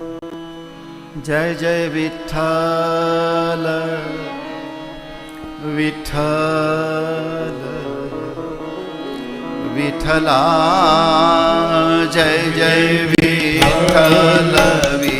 જય જય વિઠ્ઠલ વિઠ્ઠલ વિઠલા જય જય વિઠ્ઠલ વિઠ્ઠલ.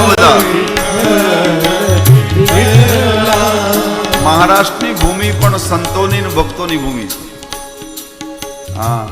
બધા. મહારાષ્ટ્રની ભૂમિ પણ સંતોની ભક્તોની ભૂમિ છે. હા.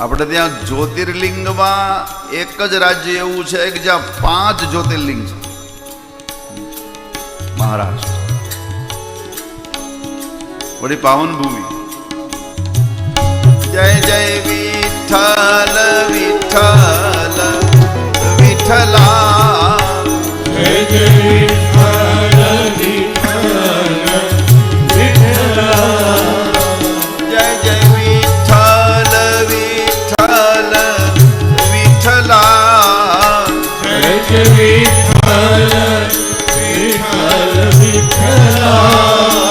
આપણે ત્યાં જ્યોતિર્લિંગમાં એક જ રાજ્ય એવું છે કે જ્યાં પાંચ જ્યોતિર્લિંગ છે. મહારાષ્ટ્ર. વળી પાવન ભૂમિ. જય જય વિઠ્ઠલ વિઠ્ઠલ. જય જય વિઠ્ઠલ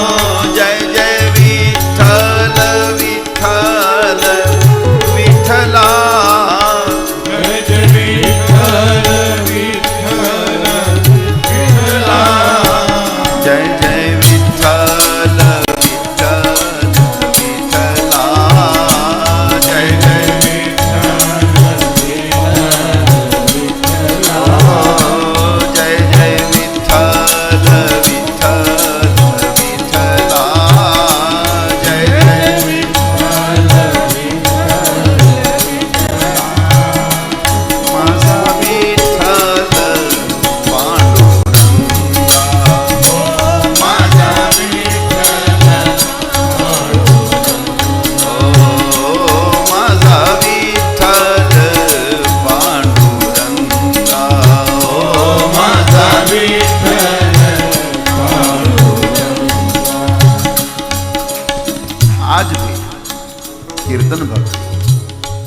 કીર્તન ભક્તિ